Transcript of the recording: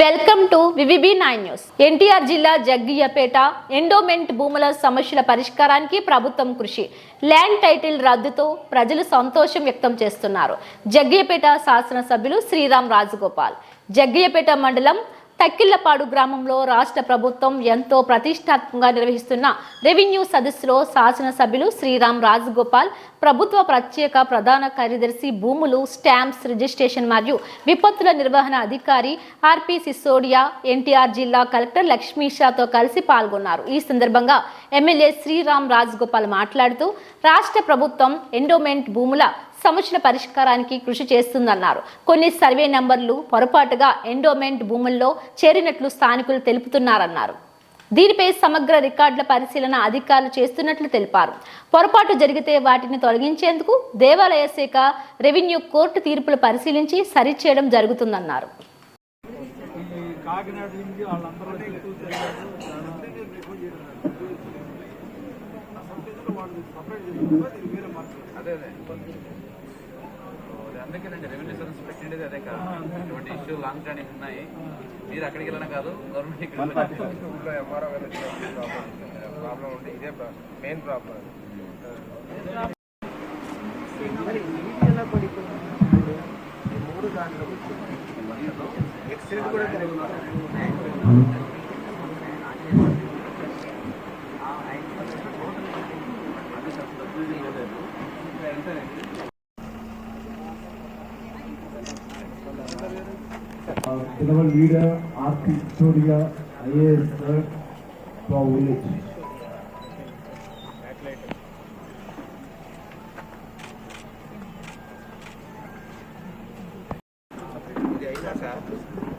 Welcome to VVB nine news. NTR జిల్లా Jaggayyapeta endowment భూముల సమస్యల పరిష్కారానికి ప్రభుత్వం కృషి. ల్యాండ్ టైటిల్ రద్దుతో ప్రజలు సంతోషం వ్యక్తం చేస్తున్నారు. జగ్గియపేట శాసనసభ్యులు శ్రీరామ్ రాజగోపాల్. జగ్గియపేట మండలం తక్కిళ్ళపాడు గ్రామంలో రాష్ట్ర ప్రభుత్వం ఎంతో ప్రతిష్టాత్మకంగా నిర్వహిస్తున్న రెవెన్యూ సదస్సులో శాసనసభ్యులు శ్రీరామ్ రాజగోపాల్ ప్రభుత్వ ప్రత్యేక ప్రధాన కార్యదర్శి భూములు స్టాంప్స్ రిజిస్ట్రేషన్ మరియు విపత్తుల నిర్వహణ అధికారి ఆర్పి సిసోడియా ఎన్టీఆర్ జిల్లా కలెక్టర్ లక్ష్మీషాతో కలిసి పాల్గొన్నారు. ఈ సందర్భంగా ఎమ్మెల్యే శ్రీరామ్ రాజగోపాల్ మాట్లాడుతూ రాష్ట్ర ప్రభుత్వం ఎండోమెంట్ భూముల సమస్యల పరిష్కారానికి కృషి చేస్తుందన్నారు. కొన్ని సర్వే నంబర్లు పొరపాటుగా ఎండోమెంట్ భూముల్లో చేరినట్లు స్థానికులు తెలుపుతున్నారన్నారు. దీనిపై సమగ్ర రికార్డుల పరిశీలన అధికారులు చేస్తున్నట్లు తెలిపారు. పొరపాటు జరిగితే వాటిని తొలగించేందుకు దేవాలయ శాఖ రెవెన్యూ కోర్టు తీర్పులు పరిశీలించి సరిచేయడం జరుగుతుందన్నారు. కాకినాడ నుంచి వాళ్ళందరూ అదే అదే అది అందుకేనండి రెవెన్యూ సర్వీస్ పెట్టిండేది అదే కాదు ఇటువంటి ఇష్యూ లాంగ్ టర్నింగ్ ఉన్నాయి మీరు అక్కడికి వెళ్ళడం కాదు గవర్నమెంట్ ఇక్కడ వెళ్ళడం. స్కూల్లో ఎంఆర్ఓ ప్రాబ్లం ఉంటే ఇదే మెయిన్ ప్రాబ్లం ఎక్సిడెంట్ కూడా తినవల్ వీడ RP studio IAS from village sir